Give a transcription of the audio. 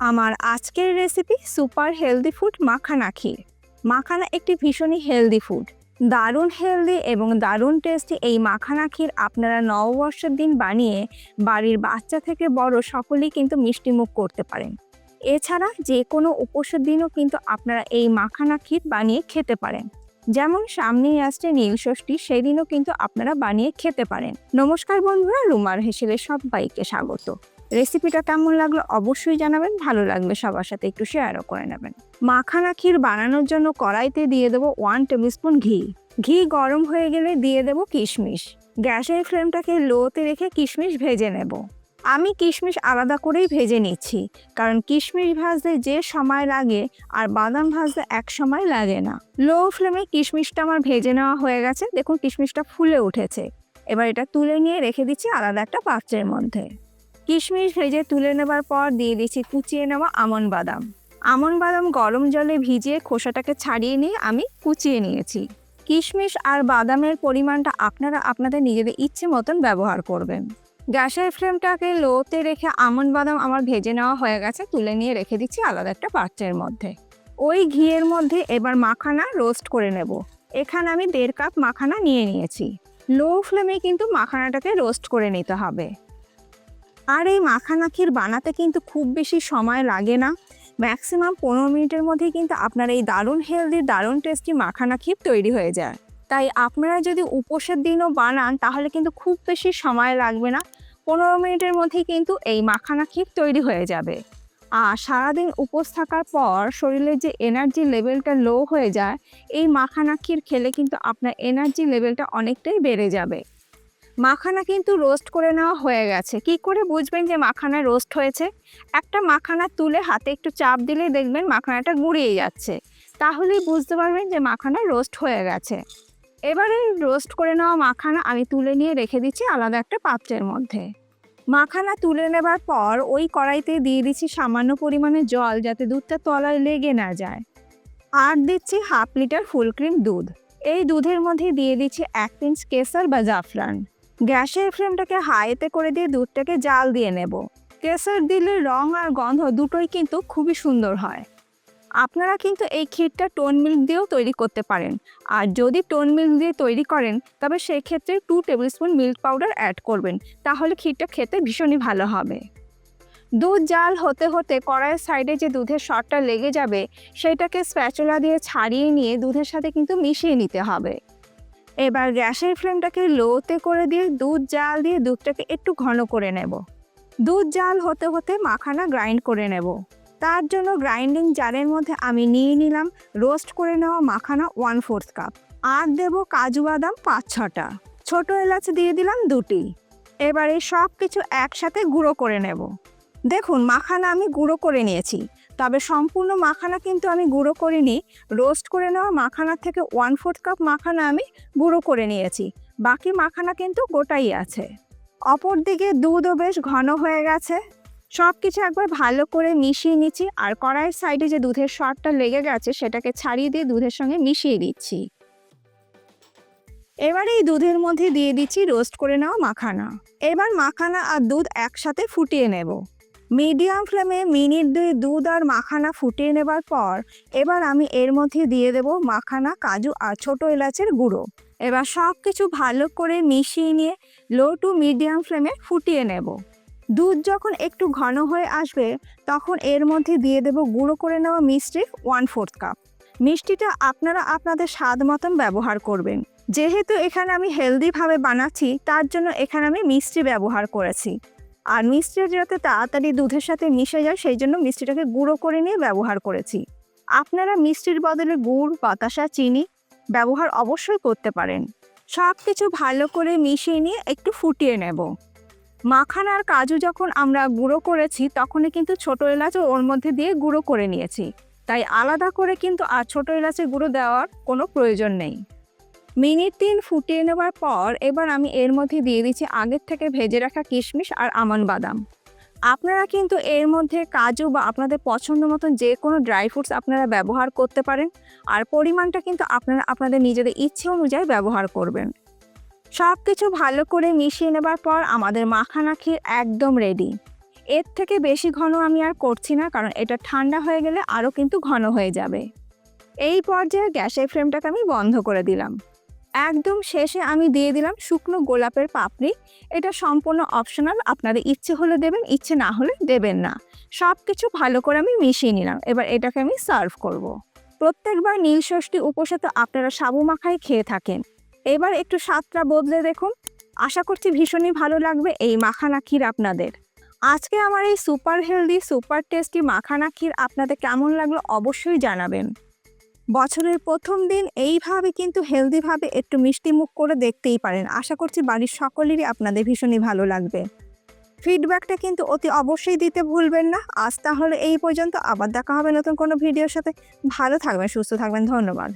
আমার আজকের recipe super healthy food makhana kheer. Makhana একটি ভীষণই হেলদি ফুড দারুণ হেলদি এবং দারুণ টেস্টি এই মাখানা ক্ষীর আপনারা নববর্ষের দিন বানিয়ে বাড়ির বাচ্চা থেকে বড় সকলেই কিন্তু মিষ্টিমুখ করতে পারেন। এছাড়া যে কোনো উপোসের দিনও কিন্তু আপনারা এই মাখানা ক্ষীর বানিয়ে খেতে পারেন। যেমন সামনেই আসছে নীল ষষ্ঠী, সেদিনও কিন্তু আপনারা বানিয়ে খেতে পারেন। নমস্কার বন্ধুরা, রুমার হেসেলে সবাইকে স্বাগত। রেসিপিটা কেমন লাগল অবশ্যই জানাবেন, ভালো লাগবে সবার সাথে একটু শেয়ারও করে নেবেন। মাখানা ক্ষীর বানানোর জন্য কড়াইতে দিয়ে দেবো ওয়ান টেবিলস্পুন ঘি। ঘি গরম হয়ে গেলে দিয়ে দেবো কিশমিশ। গ্যাসের ফ্লেমটাকে লোতে রেখে কিশমিশ ভেজে নেব। আমি কিশমিশ আলাদা করেই ভেজে নিচ্ছি, কারণ কিশমিশ ভাজতে যে সময় লাগে আর বাদাম ভাজতে এক সময় লাগে না। লো ফ্লেমে কিশমিশটা আমার ভেজে নেওয়া হয়ে গেছে, দেখুন কিশমিশটা ফুলে উঠেছে। এবার এটা তুলে নিয়ে রেখে দিচ্ছি আলাদা একটা পাত্রের মধ্যে। কিশমিশ ভেজে তুলে নেবার পর দিয়ে দিচ্ছি কুচিয়ে নেওয়া আমন বাদাম। আমন বাদাম গরম জলে ভিজিয়ে খোসাটাকে ছাড়িয়ে নিয়ে আমি কুচিয়ে নিয়েছি। কিশমিশ আর বাদামের পরিমাণটা আপনারা আপনাদের নিজেদের ইচ্ছে মতন ব্যবহার করবেন। গ্যাসের ফ্লেমটাকে লোতে রেখে আমন বাদাম আমার ভেজে নেওয়া হয়ে গেছে, তুলে নিয়ে রেখে দিচ্ছি আলাদা একটা পাত্রের মধ্যে। ওই ঘিয়ের মধ্যে এবার মাখানা রোস্ট করে নেব। এখানে আমি দেড় কাপ মাখানা নিয়ে নিয়েছি। লো ফ্লেমে কিন্তু মাখানাটাকে রোস্ট করে নিতে হবে। আর এই মাখানা ক্ষীর বানাতে কিন্তু খুব বেশি সময় লাগে না। ম্যাক্সিমাম পনেরো মিনিটের মধ্যেই কিন্তু আপনার এই দারুণ হেলদি দারুণ টেস্টি মাখানা তৈরি হয়ে যায়। তাই আপনারা যদি উপোসের দিনও বানান, তাহলে কিন্তু খুব বেশি সময় লাগবে না। পনেরো মিনিটের মধ্যেই কিন্তু এই মাখানা ক্ষীর তৈরি হয়ে যাবে। আর সারাদিন উপোস থাকার পর শরীরের যে এনার্জি লেভেলটা লো হয়ে যায়, এই মাখানা ক্ষীর খেলে কিন্তু আপনার এনার্জি লেভেলটা অনেকটাই বেড়ে যাবে। মাখানা কিন্তু রোস্ট করে নেওয়া হয়ে গেছে। কি করে বুঝবেন যে মাখানা রোস্ট হয়েছে? একটা মাখানা তুলে হাতে একটু চাপ দিলে দেখবেন মাখানাটা গুঁড়িয়ে যাচ্ছে। তাহলেই বুঝতে পারবেন যে মাখানা রোস্ট হয়ে গেছে। এবারে রোস্ট করে নেওয়া মাখানা আমি তুলে নিয়ে রেখে দিচ্ছি আলাদা একটা পাত্রের মধ্যে। মাখানা তুলে নেবার পর ওই কড়াইতে দিয়ে দিচ্ছি সামান্য পরিমাণে জল যাতে দুধটা তলায় লেগে না যায়। আর দিচ্ছি হাফ লিটার ফুল ক্রিম দুধ। এই দুধের মধ্যে দিয়ে দিচ্ছি এক পিঞ্চ কেসার বা জাফরান। গ্যাসের ফ্লেমটাকে হাইতে করে দিয়ে দুধটাকে জাল দিয়ে নেব। কেসার দিলে রং আর গন্ধ দুটোই কিন্তু খুবই সুন্দর হয়। আপনারা কিন্তু এই ক্ষীরটা টোন মিল্ক দিয়েও তৈরি করতে পারেন। আর যদি টোন মিল্ক দিয়ে তৈরি করেন, তবে সেক্ষেত্রে two tablespoon milk powder add করবেন। তাহলে ক্ষীরটা খেতে ভীষণই ভালো হবে। দুধ জাল হতে হতে কড়াইয়ের সাইডে যে দুধের শটটা লেগে যাবে, সেটাকে স্প্যাচুলা দিয়ে ছাড়িয়ে নিয়ে দুধের সাথে কিন্তু মিশিয়ে নিতে হবে। এবার গ্যাসের ফ্লেমটাকে লোতে করে দিয়ে দুধ জাল দিয়ে দুধটাকে একটু ঘন করে নেব। দুধ জাল হতে হতে মাখানা গ্রাইন্ড করে নেব। তার জন্য গ্রাইন্ডিং জারের মধ্যে আমি নিয়ে নিলাম রোস্ট করে নেওয়া মাখানা ওয়ান ফোর্থ কাপ। আর দেব কাজু বাদাম পাঁচ ছটা ছোট এলাচ দিয়ে দিলাম দুটি। এবারে সব কিছু একসাথে গুঁড়ো করে নেব। দেখুন, মাখানা আমি গুঁড়ো করে নিয়েছি। তবে সম্পূর্ণ মাখানা কিন্তু আমি গুঁড়ো করিনি। রোস্ট করে নেওয়া মাখানার থেকে ওয়ান ফোর্থ কাপ মাখানা আমি গুঁড়ো করে নিয়েছি। বাকি মাখানা কিন্তু গোটাই আছে। অপর দিকে দুধও বেশ ঘন হয়ে গেছে। সব কিছু একবার ভালো করে মিশিয়ে নিচ্ছি আর কড়াইয়ের সাইডে যে দুধের শটটা লেগে গেছে সেটাকে ছাড়িয়ে দিয়ে দুধের সঙ্গে মিশিয়ে দিচ্ছি। এবার এই দুধের মধ্যে দিয়ে দিচ্ছি রোস্ট করে নেওয়া মাখানা। এবার মাখানা আর দুধ একসাথে ফুটিয়ে নেব। মিডিয়াম ফ্লেমে মিনিট দুই দুধ আর মাখানা ফুটিয়ে নেবার পর এবার আমি এর মধ্যে দিয়ে দেব মাখানা, কাজু আর ছোট এলাচের গুঁড়ো। এবার সব কিছু ভালো করে মিশিয়ে নিয়ে লো টু মিডিয়াম ফ্লেমে ফুটিয়ে নেব। দুধ যখন একটু ঘন হয়ে আসবে, তখন এর মধ্যে দিয়ে দেব গুঁড়ো করে নেওয়া মিষ্টি ওয়ান ফোর্থ কাপ মিষ্টিটা আপনারা আপনাদের স্বাদ মতন ব্যবহার করবেন। যেহেতু এখানে আমি হেলদিভাবে বানাচ্ছি, তার জন্য এখানে আমি মিষ্টি ব্যবহার করেছি। আর মিষ্টি যাতে তাড়াতাড়ি দুধের সাথে মিশে যায়, সেই জন্য মিষ্টিটাকে গুঁড়ো করে নিয়ে ব্যবহার করেছি। আপনারা মিষ্টির বদলে গুড়, বাতাসা, চিনি ব্যবহার অবশ্যই করতে পারেন। সব কিছু ভালো করে মিশিয়ে নিয়ে একটু ফুটিয়ে নেব। মাখানা আর কাজু যখন আমরা গুঁড়ো করেছি, তখনই কিন্তু ছোটো এলাচও ওর মধ্যে দিয়ে গুঁড়ো করে নিয়েছি। তাই আলাদা করে কিন্তু আর ছোটো এলাচে গুঁড়ো দেওয়ার কোনো প্রয়োজন নেই। মিনিট তিন ফুটিয়ে নেওয়ার পর এবার আমি এর মধ্যে দিয়ে দিচ্ছি আগের থেকে ভেজে রাখা কিশমিশ আর আমন বাদাম। আপনারা কিন্তু এর মধ্যে কাজু বা আপনাদের পছন্দ মতন যে কোনো ড্রাই ফ্রুটস আপনারা ব্যবহার করতে পারেন আর পরিমাণটা কিন্তু আপনারা আপনাদের নিজেদের ইচ্ছে অনুযায়ী ব্যবহার করবেন। সব কিছু ভালো করে মিশিয়ে নেবার পর আমাদের মাখানা ক্ষীর একদম রেডি এর থেকে বেশি ঘন আমি আর করছি না কারণ এটা ঠান্ডা হয়ে গেলে আরও কিন্তু ঘন হয়ে যাবে। এই পর্যায়ে গ্যাসের ফ্লেমটাকে আমি বন্ধ করে দিলাম। একদম শেষে আমি দিয়ে দিলাম শুকনো গোলাপের পাপড়ি। এটা সম্পূর্ণ অপশনাল আপনাদের ইচ্ছে হলে দেবেন, ইচ্ছে না হলে দেবেন না। সব কিছু ভালো করে আমি মিশিয়ে নিলাম, এবার এটাকে আমি সার্ভ করব। প্রত্যেকবার নীল ষষ্ঠী উপোসে তো আপনারা সাবু মাখাই খেয়ে থাকেন। এবার একটু স্বাদটা বদলে দেখুন। আশা করছি ভীষণই ভালো লাগবে এই মাখানা ক্ষীর আপনাদের। আজকে আমার এই super healthy super tasty makhana kheer আপনাদের কেমন লাগল অবশ্যই জানাবেন। বছরের প্রথম দিন এইভাবে কিন্তু হেলদিভাবে একটু মিষ্টি মুখ করে দেখতেই পারেন। আশা করছি বাড়ির সকলেরই আপনাদের ভীষণই ভালো লাগবে। ফিডব্যাকটা কিন্তু অতি অবশ্যই দিতে ভুলবেন না। আজ তাহলে এই পর্যন্ত। আবার দেখা হবে নতুন কোনো ভিডিওর সাথে। ভালো থাকবেন, সুস্থ থাকবেন। ধন্যবাদ।